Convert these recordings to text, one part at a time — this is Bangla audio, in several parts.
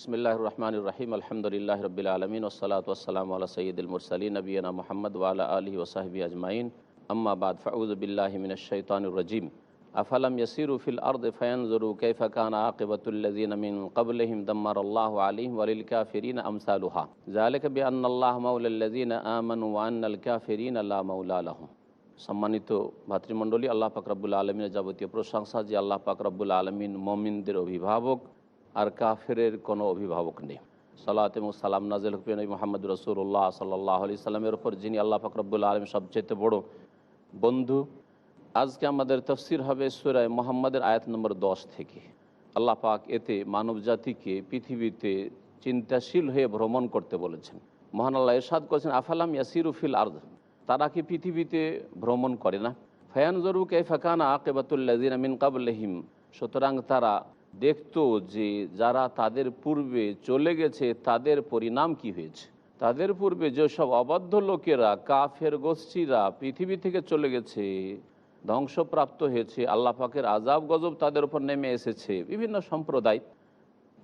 বিসমিল্লাহ রহমান রহিম আলহামদুলিল্লাহ রবিল আলমিন ওসলাত ওসালাম আল্লাহ সঈদুল মুরসালী নবীনা মোহাম্মদ ওয়ালা আলহি ওসাহবি আজমাইন আম্মা বাদ ফাউজবিল্লাহমিন শৈতানুর রাজিম আফালাম ইয়াসিরু ফিল আর্দ ফায়ানজুরু কাইফা কানা আকিবাতুল্লাযিনা মিন ক্বাবলিহিম দাম্মারাল্লাহু আলাইহিম ওয়ালিল কাফিরিনা আমসালুহা যালিকা বিআন্নাল্লাহ মাওলাল্লাযিনা আমানু ওয়া আন্নাল কাফিরিনা লা মাওলা লাহুম সম্মানিত ভাতৃমণ্ডলী আল্লাহ পাক রব্বুল আলমিনের যাবতীয় প্রশংসা যে আল্লাহ পাক রব্বুল আলমিন মমিনদের অভিভাবক আর কাফেরের কোনো অভিভাবক নেই। সালাতেম সালাম নাজিল হুফিন মোহাম্মদ রসুল্লাহ সাল্লাহ আলি সাল্লামের ওপর যিনি আল্লাহ পাক আলম সবচেয়ে বড় বন্ধু। আজকে আমাদের তফসির হবে সুরায় মোহাম্মদের আয়াত নম্বর দশ থেকে। আল্লাহ পাক এতে মানব জাতিকে, পৃথিবীতে চিন্তাশীল হয়ে ভ্রমণ করতে বলেছেন। মহান আল্লাহ এরশাদ করেছেন, আফালাম ইয়াসিরুফিল আর্দ? তারা কি পৃথিবীতে ভ্রমণ করে না? ফয়ান জরু কে ফাকানা আকেবাতুল্লাজিন আমিন কাবলহিম সুতরাং তারা দেখতো যে যারা তাদের পূর্বে চলে গেছে, তাদের পরিণাম কি হয়েছে? তাদের পূর্বে যেসব অবাধ্য লোকেরা, কাফের গোষ্ঠীরা পৃথিবী থেকে চলে গেছে, ধ্বংসপ্রাপ্ত হয়েছে, আল্লাহ পাকের আজাব গজব তাদের উপর নেমে এসেছে, বিভিন্ন সম্প্রদায়।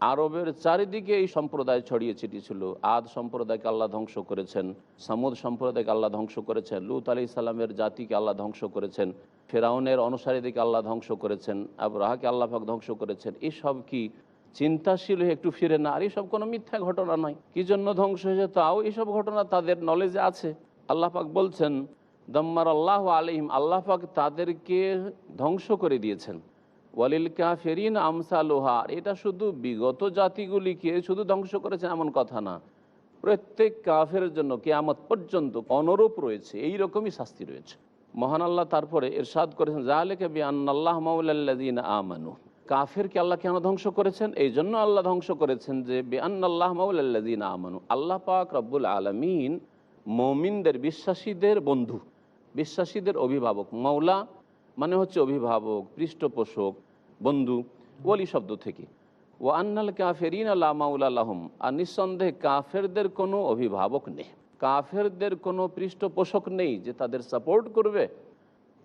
আরবের চারিদিকে এই সম্প্রদায় ছড়িয়ে ছিটিয়েছিল। আদ সম্প্রদায়কে আল্লাহ ধ্বংস করেছেন, সামুদ সম্প্রদায়কে আল্লাহ ধ্বংস করেছেন, লুত আলি সাল্লামের জাতিকে আল্লাহ ধ্বংস করেছেন। ফেরাউনের অনুসারীদেরকে আল্লাহ ধ্বংস করেছেন আবরাহাকে আল্লাহ পাক ধ্বংস করেছেন, এসব কি চিন্তাশীল হয়ে একটু ফিরে না? আর এসব কোনো মিথ্যা ঘটনা নয়। কি জন্য ধ্বংস হয়েছে তাও এইসব ঘটনা তাদের নলেজে আছে। আল্লাহ পাক বলছেন, দম্মার আল্লাহ আলিম আল্লাহ পাক তাদেরকে ধ্বংস করে দিয়েছেন। ওয়ালিল কাফেরিন আমসালোহা এটা শুধু বিগত জাতিগুলিকে শুধু ধ্বংস করেছেন এমন কথা না। প্রত্যেক কাফের জন্য কেয়ামত পর্যন্ত অনুরূপ রয়েছে, এই রকমই শাস্তি রয়েছে। মহান আল্লাহ তারপরে এরশাদ করেছেন জাহালেকে বি আন্নাল্লাহ মাউলাল্লাদিন আমানু কাফেরকে আল্লাহ কেন ধ্বংস করেছেন? এই জন্য আল্লাহ ধ্বংস করেছেন যে বে আন্নাল্লাহ মাউলাল্লাদিন আমানু। আল্লাহ পাক রব্বুল আলমিন মমিনদের বিশ্বাসীদের বন্ধু, বিশ্বাসীদের অভিভাবক। মৌলা মানে হচ্ছে অভিভাবক, পৃষ্ঠপোষক, বন্ধু, ওলি শব্দ থেকে। ও আন্নাল কাফেরিন আল্লাহ মাউলাহম আর নিঃসন্দেহে কাফেরদের কোনো অভিভাবক নেই। কাফেরদের কোনো পৃষ্ঠপোষক নেই যে তাদের সাপোর্ট করবে।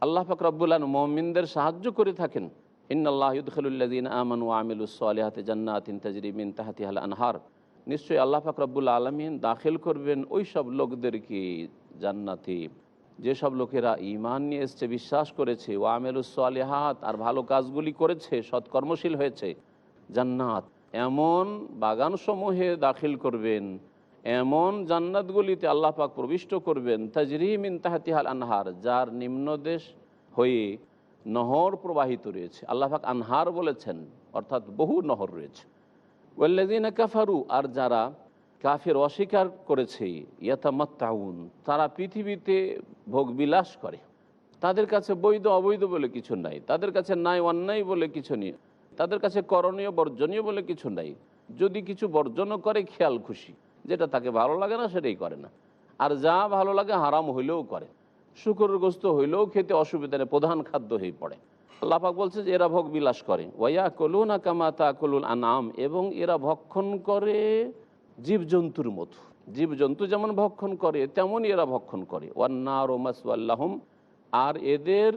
আল্লাহ ফাকরাবুল্লাহ মমিনদের সাহায্য করে থাকেন। ইন্নআল্লাহ ইউদ্দিন আমান ও আমিলুসলিহাতে জান্নাতিন তাজরিমিন তাহাতিহাল আনহার। নিশ্চয়ই আল্লাহ ফাকরাবুল আলমিন দাখিল করবেন ওই সব লোকদেরকে জান্নাতি? যেসব লোকেরা ইমান নিয়ে এসছে, বিশ্বাস করেছে ও আমেলুসলিহাত আর ভালো কাজগুলি করেছে, সৎকর্মশীল হয়েছে, জান্নাত এমন বাগানসমূহে দাখিল করবেন এমন জান্নাতগুলিতে আল্লাহ পাক প্রবিষ্ট করবেন তাজরিমিন তাহাতিহাল আনহার, যার নিম্নদেশ হয়ে নহর প্রবাহিত রয়েছে। আল্লাহ পাক আনহার বলেছেন, অর্থাৎ বহু নহর রয়েছে। ওয়াল্লাদিন কাফারু, আর যারা কাফের অস্বীকার করেছে, ইয়াতামাত্তাউন, তারা পৃথিবীতে ভোগবিলাস করে। তাদের কাছে বৈধ, অবৈধ বলে কিছু নাই। তাদের কাছে নাই, অন্যায় বলে কিছু নেই। তাদের কাছে করণীয়, বর্জনীয় বলে কিছু নাই। যদি কিছু বর্জনও করে, খেয়াল খুশি। যেটা তাকে ভালো লাগে না সেটাই করে না। আর যা ভালো লাগে হারাম হইলেও করে। শুকুরের গোস্ত হইলেও খেতে অসুবিধা নেই প্রধান খাদ্য হয়ে পড়ে। আল্লাপাক বলছে যে এরা ভোগ বিলাস করে। ওয়া কলুন কামাতা কলুন আনাম এবং এরা ভক্ষণ করে জীবজন্তুর মতো। জীবজন্তু যেমন ভক্ষণ করে, তেমনই এরা ভক্ষণ করে। ওয়ান্নার আর এদের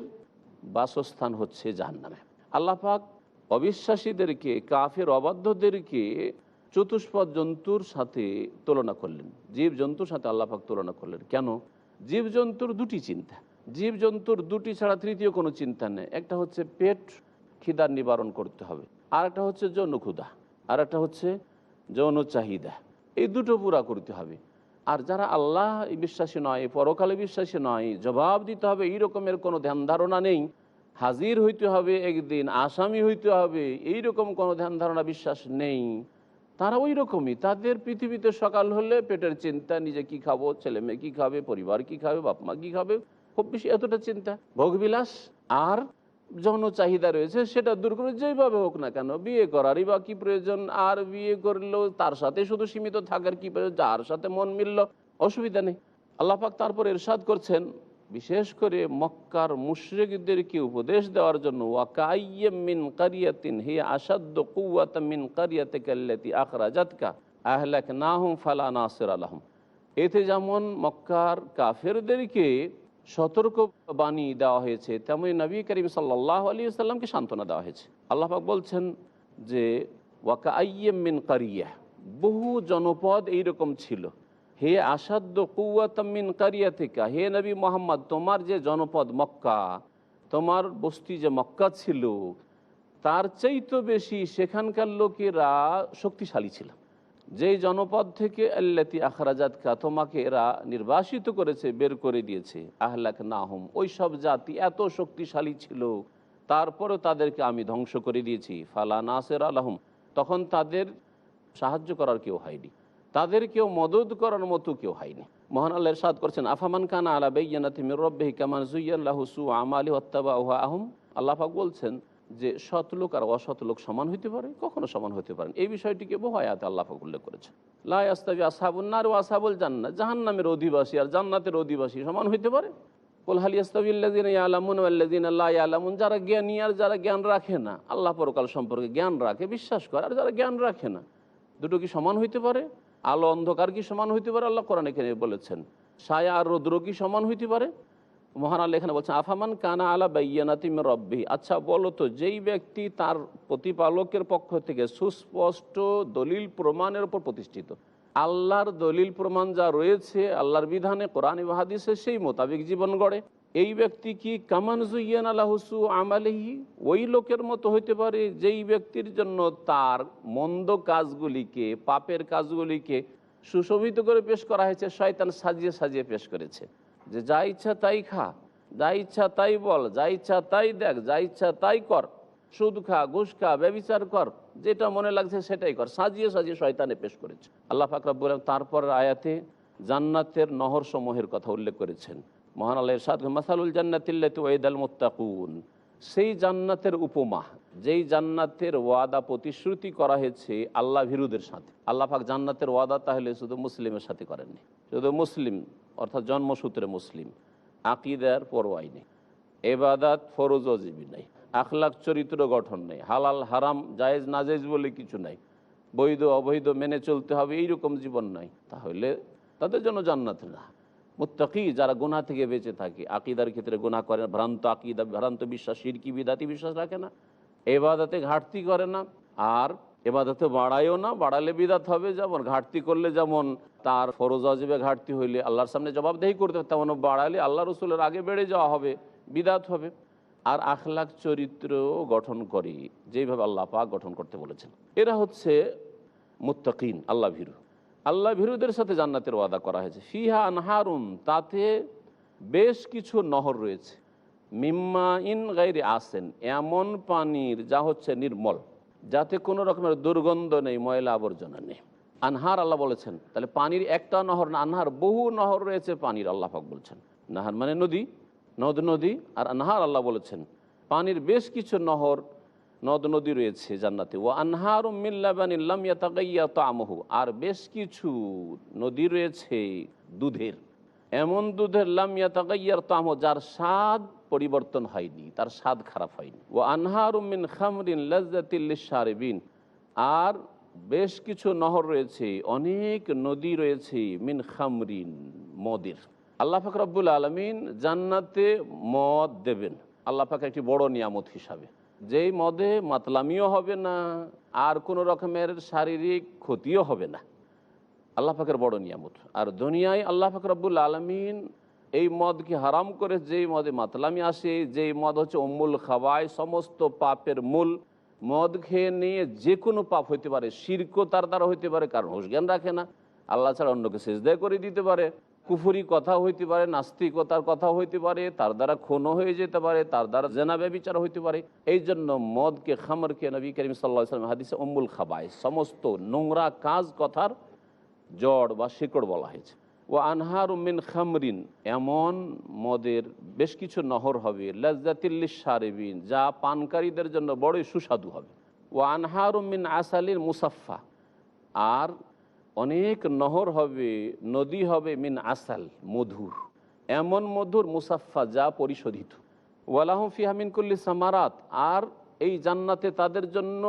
বাসস্থান হচ্ছে জাহান্নামে। আল্লাপাক অবিশ্বাসীদেরকে, কাফের অবাধ্যদেরকে চতুষ্পদ জন্তুর সাথে তুলনা করলেন। জীবজন্তুর সাথে আল্লাপাক তুলনা করলেন। কেন? জীবজন্তুর দুটি চিন্তা। জীবজন্তুর দুটি ছাড়া তৃতীয় কোনো চিন্তা নেই। একটা হচ্ছে পেট খিদার নিবারণ করতে হবে। আর একটা হচ্ছে যৌন ক্ষুদা আর একটা হচ্ছে যৌন চাহিদা। এই দুটো পুরা করতে হবে। আর যারা আল্লাহ বিশ্বাসী নয় পরকালে বিশ্বাসী নয়, জবাব দিতে হবে, এই রকমের কোনো ধ্যান ধারণা নেই। হাজির হইতে হবে একদিন, আসামি হইতে হবে, এই রকম কোনো ধ্যান ধারণা, বিশ্বাস নেই। তারা ওই রকমই। তাদের পৃথিবীতে সকাল হলে পেটের চিন্তা, নিজে কি খাব, ছেলে মেয়ে কী খাবে, পরিবার কি খাবে, বাপ মা কী খাবে, খুব বেশি এতটা চিন্তা। ভোগবিলাস আর যৌন চাহিদা রয়েছে, সেটা দূর করে যেইভাবে হোক না কেন, বিয়ে করারই বা কি প্রয়োজন, আর বিয়ে করলেও তার সাথে শুধু সীমিত থাকার কি প্রয়োজন, যার সাথে মন মিলল, অসুবিধা নেই। আল্লাপাক তারপর এরশাদ করছেন বিশেষ করে মক্কার মুশরিকদেরকে উপদেশ দেওয়ার জন্য? ওয়াকাইমিন কারিয়াতিন হে আসাদ্দ কুয়াত মিন কারিয়াতে কাল্লাতি আখরাজাতকা আহলাক নাহুম ফালা নাসির আলহম এতে যেমন মক্কার কাফেরদেরকে সতর্ক বাণী দেওয়া হয়েছে, তেমনি নবী করিম সাল্লাহ আলী সাল্লামকে সান্ত্বনা দেওয়া হয়েছে। আল্লাহাক বলছেন যে ওয়াকা আইয়েম মিন কারিয়া বহু জনপদ এইরকম ছিল। হে আসাদ্য কুয়াতামিন কারিয়া থেকে হে নবী মোহাম্মদ, তোমার যে জনপদ মক্কা, তোমার বস্তি যে মক্কা ছিল, তার চাইতো বেশি সেখানকার লোকেরা শক্তিশালী ছিল। যেই জনপদ থেকে আল্লাতি আখরাজাতকা, তোমাকে এরা নির্বাসিত করেছে, বের করে দিয়েছে। আহলাক নাহম ওই সব জাতি এত শক্তিশালী ছিল, তারপরেও তাদেরকে আমি ধ্বংস করে দিয়েছি। ফালা নাসের আলহম তখন তাদের সাহায্য করার কেউ হয়নি। তাদের কেউ মদত করার মতো কেউ হয়নি। মহান আল্লাহ সাদ করছেন, আফামান খান আলা বেয়ানাতি মির রব্বিহি কামান সু আমালি ওয়াত্তাবা আহম? আল্লাহ পাক বলছেন যে, সৎ লোক আর অসৎ লোক সমান হইতে পারে, কখনো সমান হতে পারেন এই বিষয়টিকে বহু আয়াতে আল্লাহ পাক উল্লেখ করেছেন। লাই আস্তাবি আসাবুন্নার ও আসাবুল জান্নাত জাহান্নামের অধিবাসী আর জান্নাতের অধিবাসী সমান হইতে পারে? কোলহালি আস্তাবিল্লাদিন আলামুন আল্লাদিন আল্লাহ আলামুন যারা জ্ঞানী আর যারা জ্ঞান রাখে না। আল্লাহ পরকাল সম্পর্কে জ্ঞান রাখে, বিশ্বাস করে, আর যারা জ্ঞান রাখে না, দুটো কি সমান হইতে পারে? আলো অন্ধকার কি সমান হইতে পারে? আল্লাহ কোরআন এখানে বলেছেন। সায়া আর রৌদ্র কি সমান হইতে পারে? মহান আল্লাহ এখানে বলছেন, আফামান কানা আলা বাইয়ানাতিম রব্বি আচ্ছা বলো তো, যেই ব্যক্তি তার প্রতিপালকের পক্ষ থেকে সুস্পষ্ট দলিল প্রমাণের উপর প্রতিষ্ঠিত, আল্লাহর দলিল প্রমাণ যা রয়েছে, আল্লাহর বিধানে কোরআন হাদিসে সেই মোতাবেক জীবন গড়ে। এই ব্যক্তি কি কামান জুইয়ান আল্লাহসু আমালিহি? ওই লোকের মতো হইতে পারে যেই ব্যক্তির জন্য তার মন্দ কাজগুলিকে, পাপের কাজগুলিকে সুশোভিত করে পেশ করা হয়েছে, শয়তান সাজিয়ে সাজিয়ে পেশ করেছে। যে যা ইচ্ছা তাই খা, যা ইচ্ছা তাই বল, যা ইচ্ছা তাই দেখ, যা ইচ্ছা তাই কর, সুদ খা, ঘুষ খা, ব্যবিচার কর, যেটা মনে লাগছে সেটাই কর, সাজিয়ে সাজিয়ে শয়তানে পেশ করেছে। আল্লাহ ফাকরাব বলেন তারপর আয়াতে জান্নাতের নহর সমূহের কথা উল্লেখ করেছেন। মহান আল্লাহ সাদ মাসালুল জান্নাতিল্লাতি ওয়েদাল মোত্তাকুন। সেই জান্নাতের উপমা, যেই জান্নাতের ওয়াদা প্রতিশ্রুতি করা হয়েছে আল্লাহ ভিরুদের সাথে। আল্লাহ পাক জান্নাতের ওয়াদা তাহলে শুধু মুসলিমের সাথে করেননি। শুধু মুসলিম, অর্থাৎ জন্মসূত্রে মুসলিম। আকিদার পরোয়াই নেই। এবাদাত ফরজ অজীবী নেই। আখলাক চরিত্র গঠন নেই। হালাল, হারাম, জায়েজ, নাজেজ বলে কিছু নাই। বৈধ, অবৈধ মেনে চলতে হবে, এইরকম জীবন নাই। তাহলে তাদের জন্য জান্নাত না। মুত্তাকি, যারা গুনাহ থেকে বেঁচে থাকে। আকিদার ক্ষেত্রে গুনাহ করে ভ্রান্ত আকিদা, ভ্রান্ত বিশ্বাস শিরকি বিদাতি বিশ্বাস রাখে না। এবাদাতে ঘাটতি করে না। আর এবাদাতে বাড়ায়ও না। বাড়ালে বিদাত হবে যেমন, ঘাটতি করলে যেমন, তার ফরজ অজীবে ঘাটতি হইলে আল্লাহর সামনে জবাবদেহি করতে হবে তেমন বাড়ালে আল্লাহ রসুলের আগে বেড়ে যাওয়া হবে, বিদাত হবে। আর আখলাখ চরিত্র গঠন করে। যেইভাবে আল্লাহ পাক গঠন করতে বলেছেন। এরা হচ্ছে মুত্তাকিন, আল্লাহ ভীরু। আল্লাহ ভীরুদের সাথে জান্নাতের ওয়াদা করা হয়েছে। ফিহা আনহারুন, তাতে বেশ কিছু নহর রয়েছে। মিম্মা ইন গাইরে আসেন, এমন পানির যা হচ্ছে নির্মল, যাতে কোনো রকমের দুর্গন্ধ নেই, ময়লা আবর্জনা নেই। আনহার আল্লাহ বলেছেন, তাহলে পানির একটা নহর না, আনহার বহু নহর রয়েছে পানির, আল্লাহ পাক বলছেন। নাহার মানে নদী, নদ নদী, আর আনহার আল্লাহ বলেছেন, পানির বেশ কিছু নহর নদ নদী রয়েছে জান্নাতে। ও আনহার মিল্লাবানিল্লাম ইয়াতাগাইয়া তামহু। আর বেশ কিছু নদী রয়েছে দুধের। এমন দুধের লাম ইয়াতাগাইয়ার তামহ যার স্বাদ পরিবর্তন হয়নি, তার স্বাদ খারাপ হয়নি। ও আনহার মিন খামরিন লাজ্জাতিল্লিশারিবিন আর বেশ কিছু নহর রয়েছে, অনেক নদী রয়েছে মিন খামরিন মদের। আল্লাহ পাক রব্বুল আলমিন জান্নাতে মদ দেবেন। আল্লাহ পাক একটি বড় নিয়ামত হিসাবে। যেই মদে মাতলামিও হবে না, আর কোনো রকমের শারীরিক ক্ষতিও হবে না। আল্লাহ পাকের বড় নিয়ামত। আর দুনিয়ায় আল্লাহ পাক রব্বুল আলমিন এই মদকে হারাম করে যেই মদে মাতলামি আসে, যেই মদ হচ্ছে অমূল খাওয়ায় সমস্ত পাপের মূল মদ খেয়ে নিয়ে যে কোনো পাপ হইতে পারে শির্ক তার দ্বারা হইতে পারে, কারণ জ্ঞান রাখে না। আল্লাহ ছাড়া অন্যকে সেজদায় করে দিতে পারে। কুফুরি কথা হইতে পারে, নাস্তিকতার কথা হইতে পারে, তার দ্বারা খুনও হয়ে যেতে পারে, তার দ্বারা জেনা ব্যবিচার হইতে পারে। এই জন্য মদকে, খামরকে নবী করিম সাল্লাহ সাল্লাম হাদিসে অম্বুল খাবায় সমস্ত নোংরা কাজ কথার জড় বা শিকড় বলা হয়েছে। ও আনহার উমিন খামরিন, এমন মদের বেশ কিছু নহর হবে লজ্জাতিল্লিস সারেবিন যা পানকারীদের জন্য বড়ই সুস্বাদু হবে। ও আনহার উমিন আসালির মুসাফা আর অনেক নহর হবে, নদী হবে মিন আসাল, মধুর। এমন মধুর মুসাফা যা পরিশোধিত। ওয়ালাহম ফিহামিন কুল্লি সামারাত, আর এই জান্নাতে তাদের জন্য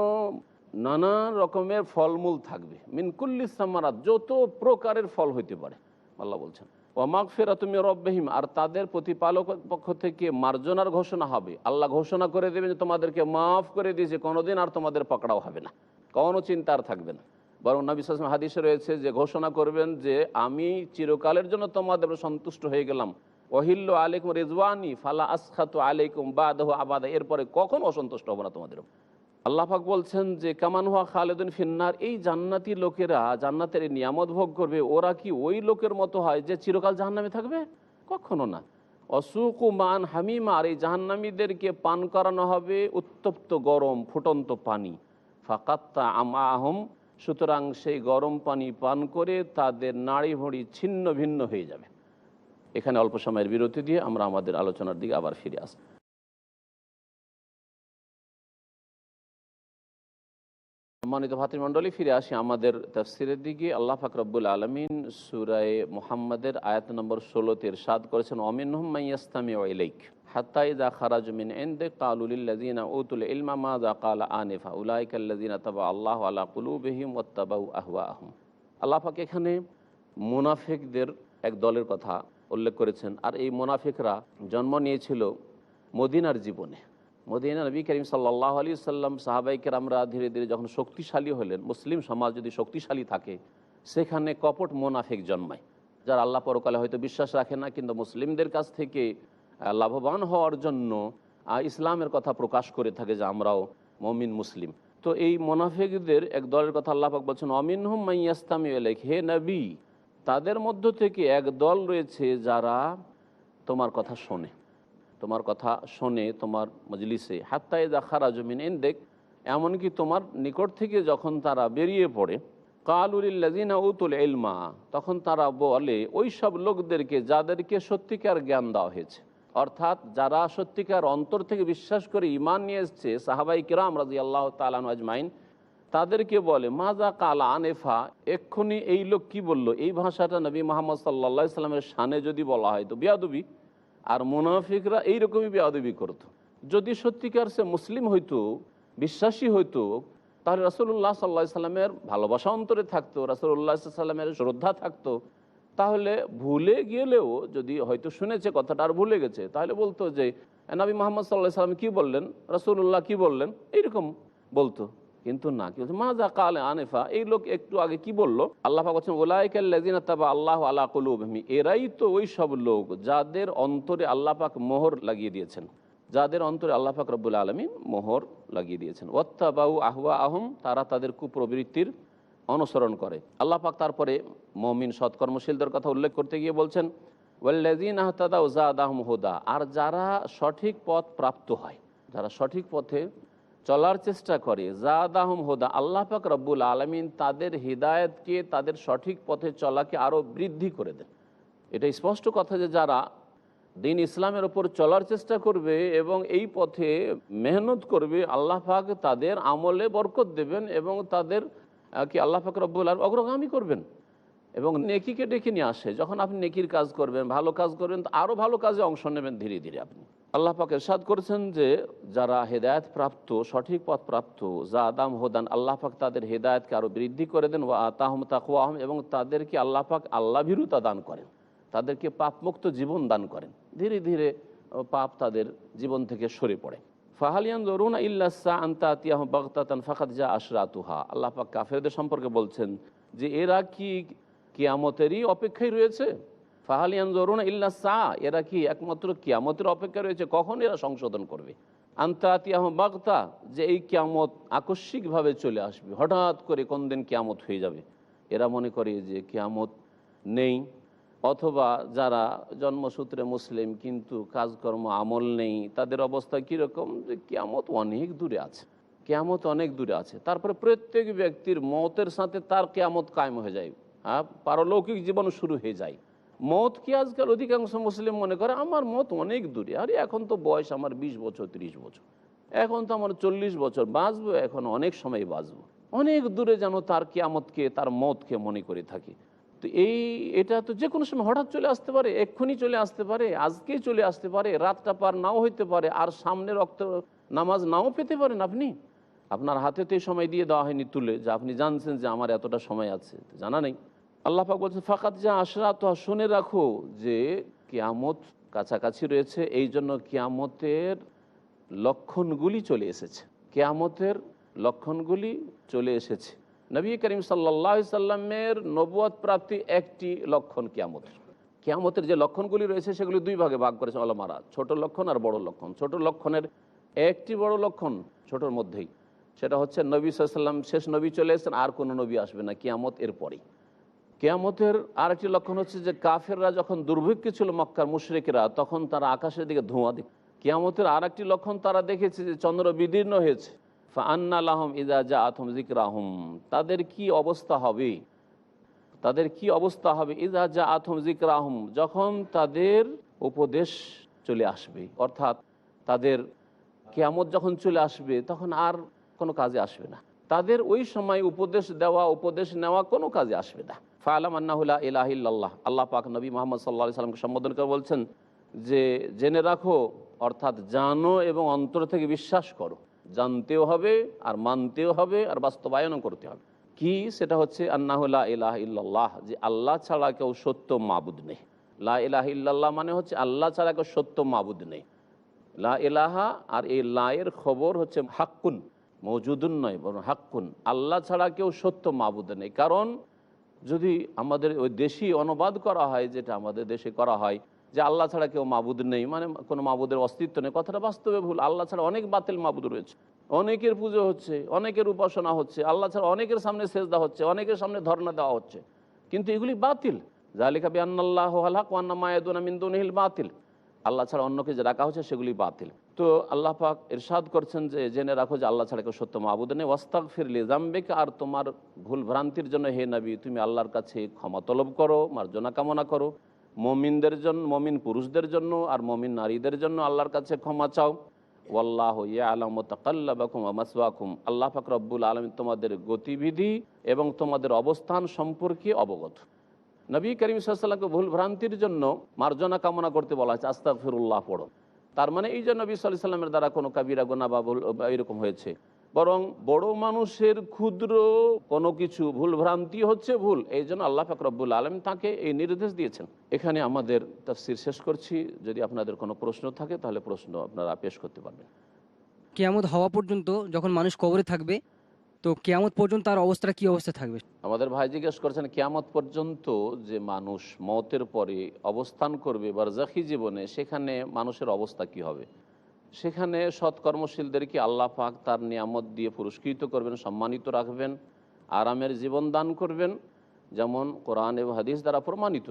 নানা রকমের ফলমূল থাকবে। মিনকুল্লি সামারাত, যত প্রকারের ফল হইতে পারে, আল্লাহ বলছেন। ওমাক ফেরা তুমি রব্বাহিম, আর তাদের প্রতিপালক পক্ষ থেকে মার্জনার ঘোষণা হবে। আল্লাহ ঘোষণা করে দেবেন যে তোমাদেরকে মাফ করে দিয়েছে, কোনোদিন আর তোমাদের পকড়াও হবে না। কোনো চিন্তা আর থাকবে না। বরং নবী হাদিসে রয়েছে যে ঘোষণা করবেন যে আমি চিরকালের জন্য তোমাদের সন্তুষ্ট হয়ে গেলাম। ওহিল্ল আলাইকুম রেজওয়ানি, ফালা আসখাত আলাইকুম বাদহ আবাদা। এরপরে কখন অসন্তুষ্ট হব না তোমাদের উপর। আল্লাহ পাক বলছেন যে, কামান হুয়া খালেদুন ফিন্নার, এই জান্নাতি লোকেরা জান্নাতের এই নিয়ামত ভোগ করবে, ওরা কি ওই লোকের মতো হয় যে চিরকাল জাহান্নামে থাকবে? কখনো না। অসুকুমান হামিমা, আর এই জাহান্নামীদেরকে পান করানো হবে উত্তপ্ত গরম, ফুটন্ত পানি। ফাকাত্তা আমাহম সুতরাং সেই গরম পানি পান করে তাদের নাড়ি ভড়ি ছিন্ন ভিন্ন হয়ে যাবে। এখানে অল্প সময়ের বিরতি দিয়ে আমরা আমাদের আলোচনার দিকে আবার ফিরে আসব। সম্মানিত ভাতৃমণ্ডলী, ফিরে আসি আমাদের তফসিরের দিকে। আল্লাহ ফাকরবুল আলমিন সুরায় মোহাম্মদের আয়াত নম্বর ষোলোতে সাদ করেছেন অমিন হুম্মাইয়াস্তামি ওয়াইলাইক হাত্তাই দা খারাজ মিন এন্দে কালুলিল্লাজিনা উতুল ইলমা মা দা কাল আনিফা আল্লাহ আলা কুলুবিহিম ওত্তাবাউ আহওয়া আহম আল্লাহ এখানে মুনাফিকদের এক দলের কথা উল্লেখ করেছেন। আর এই মুনাফিকরা জন্ম নিয়েছিল মদিনার জীবনে। মদিনা নবী করিম সাল্লাহ আলী সাল্লাম সাহাবাইকের আমরা ধীরে ধীরে যখন শক্তিশালী হলেন, মুসলিম সমাজ যদি শক্তিশালী থাকে, সেখানে কপট মোনাফেক জন্মায়, যারা আল্লাহ পরকালে হয়তো বিশ্বাস রাখে না, কিন্তু মুসলিমদের কাছ থেকে লাভবান হওয়ার জন্য ইসলামের কথা প্রকাশ করে থাকে যে আমরাও মমিন মুসলিম। তো এই মোনাফেকদের এক দলের কথা আল্লাহ পাক বলছেন অমিন হুম মাইয়াস্তামি এলেক হে নবী, তাদের মধ্য থেকে এক দল রয়েছে যারা তোমার কথা শোনে। তোমার কথা শোনে তোমার মজলিসে। হাত্তায় দেখা জমিন এন দেখ এমনকি তোমার নিকট থেকে যখন তারা বেরিয়ে পড়ে কালুলিল্লাজিনা উতুল এলমা তখন তারা বলে ওই সব লোকদেরকে যাদেরকে সত্যিকার জ্ঞান দেওয়া হয়েছে। অর্থাৎ যারা সত্যিকার অন্তর থেকে বিশ্বাস করে ইমান নিয়ে এসছে, সাহাবাই কিরাম রাজি আল্লাহ তালান আজমাইন, তাদেরকে বলে মাজা কালা আনেফা? এক্ষুনি এই লোক কি বলল? এই ভাষাটা নবী মোহাম্মদ সাল্লা সাল্লামের সানে যদি বলা হয় তো বিয়াদবি। আর মুনাফিকরা এইরকমেই বেয়াদবি করত। যদি সত্যিকার সে মুসলিম হইতো, বিশ্বাসী হইতো, তাহলে রাসুল্লাহ সাল্লাহ সাল্লামের ভালোবাসা অন্তরে থাকতো রাসুল্লাহ সাল্লামের শ্রদ্ধা থাকতো। তাহলে ভুলে গেলেও যদি হয়তো শুনেছে কথাটা আর ভুলে গেছে, তাহলে বলতো যে নবী মোহাম্মদ সাল্লাহ সাল্লাম কি বললেন? রাসুল্লাহ কী বললেন? এইরকম বলতো। কিন্তু না, কি বলছে? মাজা কালে আনেফা, এই লোক একটু আগে কি বলল? আল্লাহ বলছেন ওলাইকাল্লাজিনা তাবা আল্লাহ আলা কলুবহমি। এরাই তো ওই সব লোক যাদের অন্তরে আল্লাহ পাক মোহর লাগিয়ে দিয়েছেন। যাদের অন্তরে আল্লাহ পাক রব্বুল আলমিন মোহর লাগিয়ে দিয়েছেন। ওত্তাবাউ আহুয়া আহম তারা তাদের কুপ্রবৃত্তির অনুসরণ করে। আল্লাহ পাক তারপরে মমিন সৎকর্মশীলদের কথা উল্লেখ করতে গিয়ে বলছেন ওয়াল্লাজিন আহতাদা ওজাদ আহম হুদা। আর যারা সঠিক পথ প্রাপ্ত হয়, যারা সঠিক পথে চলার চেষ্টা করে। জাদাহম হোদা। আল্লাহ পাক রব্বুল আলমিন তাদের হৃদায়তকে, তাদের সঠিক পথে চলাকে আরও বৃদ্ধি করে দেন। এটা স্পষ্ট কথা যে যারা দিন ইসলামের ওপর চলার চেষ্টা করবে এবং এই পথে মেহনত করবে, আল্লাহ পাক তাদের আমলে বরকত দেবেন এবং তাদের কি আল্লাহ পাক রব্বুল আলম অগ্রগামী করবেন। এবং নেকিকে ডেকে নিয়ে আসে। যখন আপনি নেকির কাজ করবেন, ভালো কাজ করবেন, তো আরও ভালো কাজে অংশ নেবেন ধীরে ধীরে আপনি। আল্লাহ পাক এরশাদ করেছেন যে, যারা হেদায়ত প্রাপ্ত, সঠিক পথ প্রাপ্ত, যা আদাম হোদান, আল্লাহ পাক তাদের হেদায়তকে আরও বৃদ্ধি করে দেন ও আতাহম তাকুয়াহম এবং তাদেরকে আল্লাহ পাক আল্লাহ ভীরুতা দান করেন। তাদেরকে পাপমুক্ত জীবন দান করেন। ধীরে ধীরে পাপ তাদের জীবন থেকে সরে পড়ে। ফাহালিয়ান জরুনা ইল্লাসা আন্তা আতিয়াহ বাগতাতান ফাকাত যা আশরাতুহা। আল্লাহ পাক কাফেরদের সম্পর্কে বলছেন যে, এরা কি কেয়ামতেরই অপেক্ষায় রয়েছে? ফাহালিয়ান জরুন ইল্লা সা এরা কি একমাত্র কিয়ামতের অপেক্ষা রয়েছে? কখন এরা সংশোধন করবে? আন্তাতিয়াহ বাগতা, যে এই কিয়ামত আকস্মিকভাবে চলে আসবে। হঠাৎ করে কোন দিন কিয়ামত হয়ে যাবে? এরা মনে করে যে কিয়ামত নেই, অথবা যারা জন্মসূত্রে মুসলিম কিন্তু কাজকর্ম, আমল নেই, তাদের অবস্থা কীরকম? যে কিয়ামত অনেক দূরে আছে। কেয়ামত অনেক দূরে আছে। তারপরে প্রত্যেক ব্যক্তির মতের সাথে তার কেয়ামত কায়েম হয়ে যায়। হ্যাঁ পারলৌকিক জীবন শুরু হয়ে যায়। মত কি আজকাল অধিকাংশ মুসলিম মনে করে? আমার মত অনেক দূরে। আরে এখন তো বয়স আমার ২০ বছর ৩০ বছর। এখন তো আমার চল্লিশ বছর। বাঁচবো? এখন অনেক সময় বাঁচবো। অনেক দূরে যেন তার কেয়ামতকে, তার মতকে মনে করে থাকে। তো এই, এটা তো যে কোনো সময় হঠাৎ চলে আসতে পারে, এক্ষুনি চলে আসতে পারে, আজকেই চলে আসতে পারে, রাতটা পার নাও হইতে পারে, আর সামনে রক্ত নামাজ নাও পেতে পারেন আপনি। আপনার হাতে তো এই সময় দিয়ে দেওয়া হয়নি তুলে, যে আপনি জানছেন যে আমার এতটা সময় আছে। জানা নেই। আল্লাহ পাক বলছেন ফাকাত যা আশরা তো শুনে রাখো যে কিয়ামত কাছাকাছি রয়েছে, এই জন্য কিয়ামতের লক্ষণগুলি চলে এসেছে। কেয়ামতের লক্ষণগুলি চলে এসেছে। নবী করিম সাল্লাহ সাল্লামের নবুয়াদ প্রাপ্তি একটি লক্ষণ কিয়ামতের। কেয়ামতের যে লক্ষণগুলি রয়েছে, সেগুলি দুই ভাগে ভাগ করেছে আলমারা ছোট লক্ষণ আর বড় লক্ষণ। ছোট লক্ষণের একটি বড় লক্ষণ ছোটোর মধ্যেই, সেটা হচ্ছে নবী সাল্লাম, শেষ নবী চলে এসেছেন, আর কোনো নবী আসবে না কিয়ামত এর পরেই কেয়ামতের আরেকটি লক্ষণ হচ্ছে যে কাফেররা যখন দুর্ভিক্ষ ছিল মক্কার মুশরিকরা, তখন তারা আকাশের দিকে ধোঁয়া দিক কেয়ামতের আর একটি লক্ষণ তারা দেখেছে যে চন্দ্র বিদীর্ণ হয়েছে। আন্নালাহম ইদা জা আথম জিকরাহম তাদের কি অবস্থা হবে? তাদের কি অবস্থা হবে? ইদা জা আথম জিকরাহম যখন তাদের উপদেশ চলে আসবে, অর্থাৎ তাদের কেয়ামত যখন চলে আসবে, তখন আর কোনো কাজে আসবে না। তাদের ওই সময় উপদেশ দেওয়া, উপদেশ নেওয়া কোনো কাজে আসবে না। ফায়ালাম আন্নাহুল্লাহ ইলাহিল্লাহ আল্লাহ পাক নবী মোহাম্মদ সাল্লাহ সাল্লামকে সম্বোধন করে বলছেন যে, জেনে রাখো, অর্থাৎ জানো এবং অন্তর থেকে বিশ্বাস করো। জানতেও হবে আর মানতেও হবে আর বাস্তবায়নও করতে হবে। কি? সেটা হচ্ছে আন্নাহুল্লাহ ইলাহ ইল্লাল্লাহ, যে আল্লাহ ছাড়া কেউ সত্য মাবুদ নেই। লা ইলাহ ইল্লাল্লাহ মানে হচ্ছে আল্লাহ ছাড়া কেউ সত্য মাবুদ নেই। লা ইলাহা আর এই লায়ের খবর হচ্ছে হাক্কুন মজুদুন নয়, বরং হাক্কুন। আল্লাহ ছাড়া কেউ সত্য মাবুদ নেই। কারণ যদি আমাদের ওই দেশি অনুবাদ করা হয়, যেটা আমাদের দেশে করা হয়, যে আল্লাহ ছাড়া কেউ মাবুদ নেই মানে কোনো মাবুদের অস্তিত্ব নেই, কথাটা বাস্তবে ভুল। আল্লাহ ছাড়া অনেক বাতিল মাবুদ রয়েছে। অনেকের পুজো হচ্ছে, অনেকের উপাসনা হচ্ছে, আল্লাহ ছাড়া অনেকের সামনে সেজদা হচ্ছে, অনেকের সামনে ধর্ণা দেওয়া হচ্ছে। কিন্তু এগুলি বাতিল। জালিকা বি আন্নাল্লাহ হালাক ওয়ান্না মায়াদুন মিন্দুনহিল বাতিল। আল্লাহ ছাড়া অন্যকে যে রাখা হচ্ছে, সেগুলি বাতিল। তো আল্লাহ পাক ইরশাদ করছেন যে, জেনে রাখো যে আল্লাহ ছাড়া কেউ সত্য মাহবুদ নেই। ওয়াস্তাক ফিরলি জাম্বেকে আর তোমার ভুল ভ্রান্তির জন্য হে নবী, তুমি আল্লাহর কাছে ক্ষমা তলব করো, মার্জনা কামনা করো। মমিনদের জন্য, মমিন পুরুষদের জন্য, আর মমিন নারীদের জন্য আল্লাহর কাছে ক্ষমা চাও। ওয়াল্লাহ ইয়া আলম তাকাল্লাবাকুম মাসওয়াকুম। আল্লাহ পাক রব্বুল আলম তোমাদের গতিবিধি এবং তোমাদের অবস্থান সম্পর্কে অবগত। নবী করিম সাল্লামকে ভুল ভ্রান্তির জন্য মার্জনা কামনা করতে বলা হয়েছে। আস্তা ফিরুল্লাহ পড়ো। তার মানে এই যে নবী সাল্লাহ সাল্লামের দ্বারা কোনো কাবিরা গোনা বা এরকম হয়েছে। বরং বড় মানুষের ক্ষুদ্র কোনো কিছু ভুল ভ্রান্তি হচ্ছে ভুল, এই জন্য আল্লাহ ফাকরবুল আলম তাকে এই নির্দেশ দিয়েছেন। এখানে আমাদের তফসির শেষ করছি। যদি আপনাদের কোনো প্রশ্ন থাকে, তাহলে প্রশ্ন আপনারা পেশ করতে পারবেন। কেয়ামত হওয়া পর্যন্ত যখন মানুষ কবরে থাকবে তো কেয়ামত পর্যন্ত তার অবস্থা কি অবস্থা থাকবে? আমাদের ভাই জিজ্ঞেস করছেন, কেয়ামত পর্যন্ত যে মানুষ মতের পরে অবস্থান করবে বারজাখি জীবনে, সেখানে মানুষের অবস্থা কি হবে? সেখানে সৎকর্মশীলদেরকে আল্লাহ পাক তার নিয়ামত দিয়ে পুরস্কৃত করবেন, সম্মানিত রাখবেন, আরামের জীবন দান করবেন? যেমন কোরআন এবং হাদিস দ্বারা প্রমাণিত।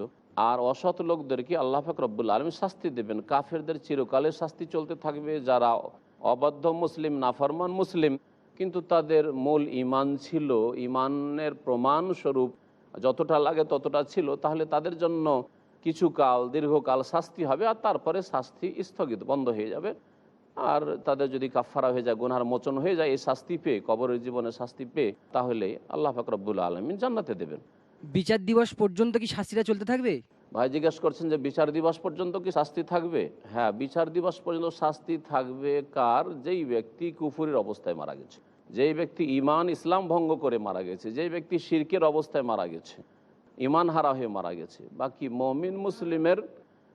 আর অসৎ লোকদেরকে আল্লাহ পাক রব্বুল আলম শাস্তি দেবেন? কাফেরদের চিরকালের শাস্তি চলতে থাকবে যারা অবাধ্য মুসলিম, নাফরমান মুসলিম। কিন্তু তাদের মূল ইমান ছিল ইমানের প্রমাণ স্বরূপ যতটা লাগে ততটা ছিল, তাহলে তাদের জন্য কিছু কাল, দীর্ঘকাল শাস্তি হবে আর তারপরে শাস্তি স্থগিত, বন্ধ হয়ে যাবে। আর তাদের যদি কাফারা হয়ে যায়, গুনহার মোচন হয়ে যায়, এই শাস্তি পেয়ে, কবরের জীবনে শাস্তি পেয়ে, তাহলে আল্লাহ ফাকরবুল আলমিন জান্নাতে দেবেন। বিচার দিবস পর্যন্ত কি শাস্তিটা চলতে থাকবে? ভাই জিজ্ঞেস করছেন যে বিচার দিবস পর্যন্ত কি শাস্তি থাকবে? হ্যাঁ বিচার দিবস পর্যন্ত শাস্তি থাকবে কার? যেই ব্যক্তি কুফুরির অবস্থায় মারা গেছে, যেই ব্যক্তি ইমান ইসলাম ভঙ্গ করে মারা গেছে, যেই ব্যক্তি শিরকের অবস্থায় মারা গেছে ইমান হারা হয়ে মারা গেছে। বাকি মমিন মুসলিমের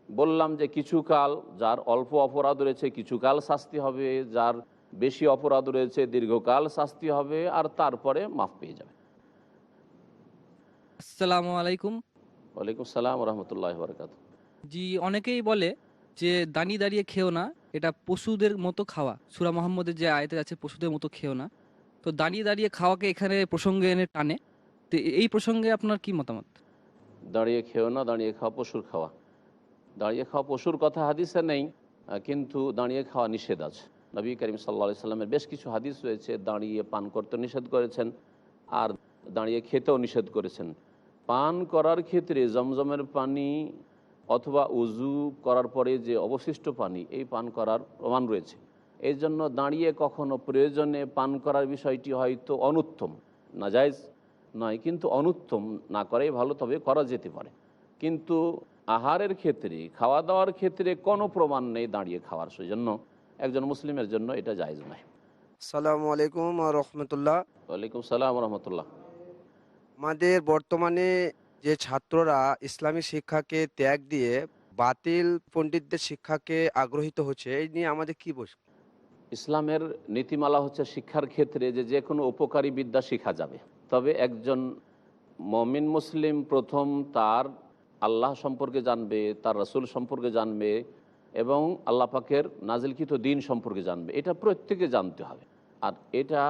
বললাম যে কিছু কাল যার অল্প অপরাধ রয়েছে, কিছু কাল শাস্তি হবে, যার বেশি অপরাধ রয়েছে, দীর্ঘকাল শাস্তি হবে, আর তারপরে মাফ পেয়ে যাবে। আসসালামু আলাইকুম। ওয়ালাইকুম সালাম রহমতুল্লাহ বরকাত জি অনেকেই বলে যে দাঁড়িয়ে দাঁড়িয়ে খেও না এটা পশুদের মতো খাওয়া। সুরা মোহাম্মদের যে আয়তে আছে পশুদের মতো খেও না। তো দাঁড়িয়ে দাঁড়িয়ে খাওয়াকে এখানে প্রসঙ্গে এনে টানে। তো এই প্রসঙ্গে আপনার কি মতামত? দাঁড়িয়ে খেও না দাঁড়িয়ে খাওয়া পশুর খাওয়া। দাঁড়িয়ে খাওয়া পশুর কথা হাদিসে নেই কিন্তু দাঁড়িয়ে খাওয়া নিষেধ আছে। নবী করিম সাল্লা সাল্লামের বেশ কিছু হাদিস রয়েছে দাঁড়িয়ে পান করতে নিষেধ করেছেন আর দাঁড়িয়ে খেতেও নিষেধ করেছেন। পান করার ক্ষেত্রে জমজমের পানি অথবা উজু করার পরে যে অবশিষ্ট পানি এই পান করার প্রমাণ রয়েছে। এই জন্য দাঁড়িয়ে কখনো প্রয়োজনে পান করার বিষয়টি হয়তো অনুত্তম নাজাইজ নয় কিন্তু অনুত্তম না করাই ভালো তবে করা যেতে পারে। কিন্তু আহারের ক্ষেত্রে খাওয়া দাওয়ার ক্ষেত্রে কোনো প্রমাণ নেই দাঁড়িয়ে খাওয়ার সেজন্য একজন মুসলিমের জন্য এটা জায়জ নয়। সালামু আলাইকুম রহমতুল্লাহ। ওয়ালাইকুম সালাম রহমতুল্লাহ। আমাদের বর্তমানে যে ছাত্ররা ইসলামী শিক্ষাকে ত্যাগ দিয়ে বাতিল পণ্ডিতদের শিক্ষাকে আগ্রহিত হচ্ছে, এই নিয়ে আমাদের কি বস ইসলামের নীতিমালা হচ্ছে শিক্ষার ক্ষেত্রে যে যে কোনো উপকারী বিদ্যা শেখা যাবে। তবে একজন মমিন মুসলিম প্রথম তার আল্লাহ সম্পর্কে জানবে, তার রসুল সম্পর্কে জানবে এবং আল্লাহ পাকের নাজিলকৃত দিন সম্পর্কে জানবে। এটা প্রত্যেকে জানতে হবে। আর এটা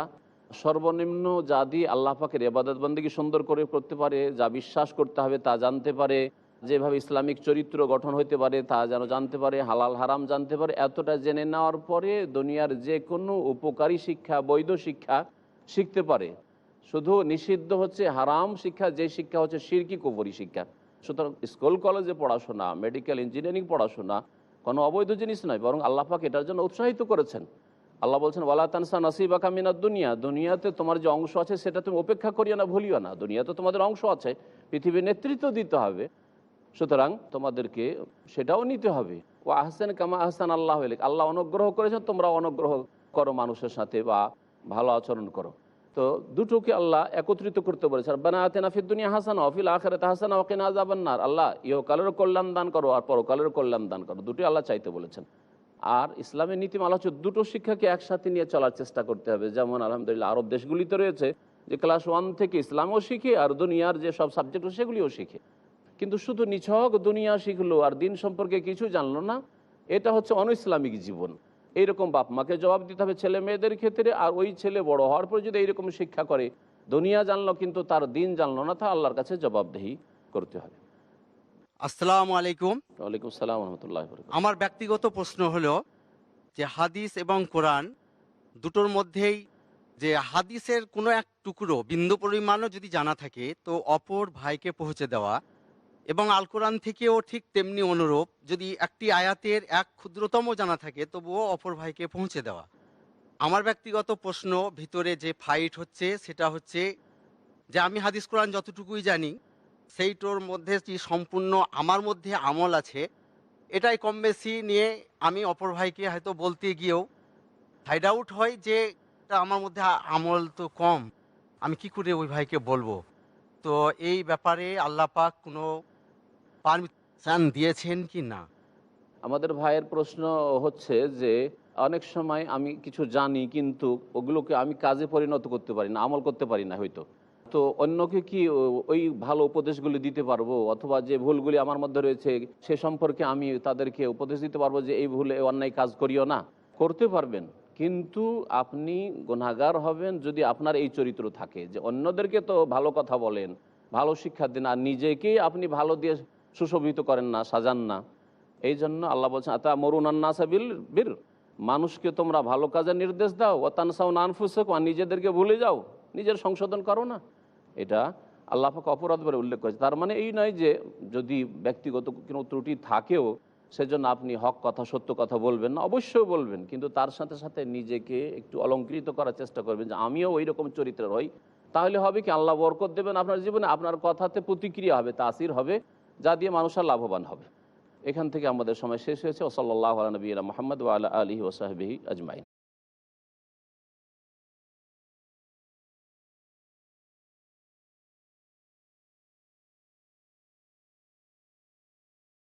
সর্বনিম্ন যা দিয়ে আল্লাহ পাকের এবাদত বন্দীকে সুন্দর করে করতে পারে, যা বিশ্বাস করতে হবে তা জানতে পারে, যেভাবে ইসলামিক চরিত্র গঠন হতে পারে তা যেন জানতে পারে, হালাল হারাম জানতে পারে, এতটা জেনে নেওয়ার পরে দুনিয়ার যে কোনো উপকারী শিক্ষা, বৈধ শিক্ষা শিখতে পারে। শুধু নিষিদ্ধ হচ্ছে হারাম শিক্ষা, যে শিক্ষা হচ্ছে শিরকি কুপুরি শিক্ষা। সুতরাং স্কুল, কলেজে পড়াশোনা, মেডিকেল, ইঞ্জিনিয়ারিং পড়াশোনা কোনো অবৈধ জিনিস নয়, বরং আল্লাহ পাক এটার জন্য উৎসাহিত করেছেন। আল্লাহ বলছেন, ওয়ালা তানসা নাসিবা কামিনা দুনিয়া। দুনিয়াতে তোমার যে অংশ আছে, সেটা তুমি উপেক্ষা করিও না, ভুলিও না। দুনিয়াতে তোমাদের অংশ আছে, পৃথিবীর নেতৃত্ব দিতে হবে। সুতরাং তোমাদেরকে সেটাও নিতে হবে। ও আহসান কামা আহসান আল্লাহ। আল্লাহ অনুগ্রহ করেছেন, তোমরা অনুগ্রহ করো মানুষের সাথে বা ভালো আচরণ করো। তো দুটোকে আল্লাহ একত্রিত করতে বলেছে বানা আতে নাফির দুনিয়া হাসানা অফিল আখেরাতে হাসানা ওকে না যাবেন না আল্লাহ, ইহকালেরও কল্যাণ দান করো আর পরকালেরও কল্যাণ দান করো। দুটোই আল্লাহ চাইতে বলেছেন। আর ইসলামের নীতিমালা হচ্ছে দুটো শিক্ষাকে একসাথে নিয়ে চলার চেষ্টা করতে হবে। যেমন আলহামদুলিল্লাহ আরব দেশগুলিতে রয়েছে যে ক্লাস ওয়ান থেকে ইসলামও শিখে আর দুনিয়ার যে সব সাবজেক্ট সেগুলিও শিখে। কিন্তু শুধু নিছক দুনিয়া শিখলো আর দিন সম্পর্কে কিছু জানলো না, এটা হচ্ছে অন ইসলামিক জীবন। এইরকম বাপ মাকে জবাব দিতে হবে ছেলে মেয়েদের ক্ষেত্রে আর ওই ছেলে বড় হওয়ার পর যদি এইরকম শিক্ষা করে, দুনিয়া জানলো কিন্তু তার দিন জানলো না, তা আল্লাহর কাছে জবাবদেহি করতে হবে। আসসালামু আলাইকুম। ওয়ালাইকুম সালাম রহমতুল্লাহ আমার ব্যক্তিগত প্রশ্ন হলো যে হাদিস এবং কোরআন দুটোর মধ্যেই যে হাদিসের কোনো এক টুকরো বিন্দু পরিমাণও যদি জানা থাকে তো অপর ভাইকে পৌঁছে দেওয়া এবং আল কোরআন থেকেও ঠিক তেমনি অনুরূপ যদি একটি আয়াতের এক ক্ষুদ্রতম জানা থাকে তবুও অপর ভাইকে পৌঁছে দেওয়া। আমার ব্যক্তিগত প্রশ্ন ভিতরে যে ফাইট হচ্ছে সেটা হচ্ছে যে আমি হাদিস কোরআন যতটুকুই জানি সেইটোর মধ্যে যে সম্পূর্ণ আমার মধ্যে আমল আছে, এটাই কম বেশি নিয়ে আমি অপর ভাইকে হয়তো বলতে গিয়েও ফাইড আউট হয় যে আমার মধ্যে আমল তো কম, আমি কি করে ওই ভাইকে বলব? তো এই ব্যাপারে আল্লাহ পাক কোনো পারমিশন দিয়েছেন কি না? আমাদের ভাইয়ের প্রশ্ন হচ্ছে যে, অনেক সময় আমি কিছু জানি কিন্তু ওগুলোকে আমি কাজে পরিণত করতে পারি না, আমল করতে পারি না হয়তো। তো অন্যকে কি ওই ভালো উপদেশগুলি দিতে পারব? অথবা যে ভুলগুলি আমার মধ্যে রয়েছে, সে সম্পর্কে আমি তাদেরকে উপদেশ দিতে পারব যে এই ভুলে অন্যায় কাজ করিও না? করতে পারবেন। কিন্তু আপনি গুণাগার হবেন যদি আপনার এই চরিত্র থাকে যে অন্যদেরকে তো ভালো কথা বলেন, ভালো শিক্ষা দেন, আর নিজেকেই আপনি ভালো দিয়ে সুশোভিত করেন না, সাজান না। এই জন্য আল্লাহ বলছেন, আতা মরুন আন্নাসা বিল বীর? মানুষকে তোমরা ভালো কাজের নির্দেশ দাও ও তানসাও নানফুসক আর নিজেদেরকে ভুলে যাও, নিজের সংশোধন করো না। এটা আল্লাহ পাক অপরাধ বলে উল্লেখ করেছে। তার মানে এই নয় যে যদি ব্যক্তিগত কোনো ত্রুটি থাকেও, সেজন্য আপনি হক কথা, সত্য কথা বলবেন না, অবশ্যই বলবেন। কিন্তু তার সাথে সাথে নিজেকে একটু অলঙ্কৃত করার চেষ্টা করবেন যে আমিও ওই রকম চরিত্রের হই। তাহলে হবে কি, আল্লাহ বরকত দেবেন আপনার জীবনে, আপনার কথাতে প্রতিক্রিয়া হবে, তাসির হবে, যা দিয়ে মানুষের লাভবান হবে। এখান থেকে আমাদের সময় শেষ হয়েছে। ওসল্লাহ নবীনা মোহাম্মদ ওয়ালা আলহি ওসাহবিহি আজমাইন।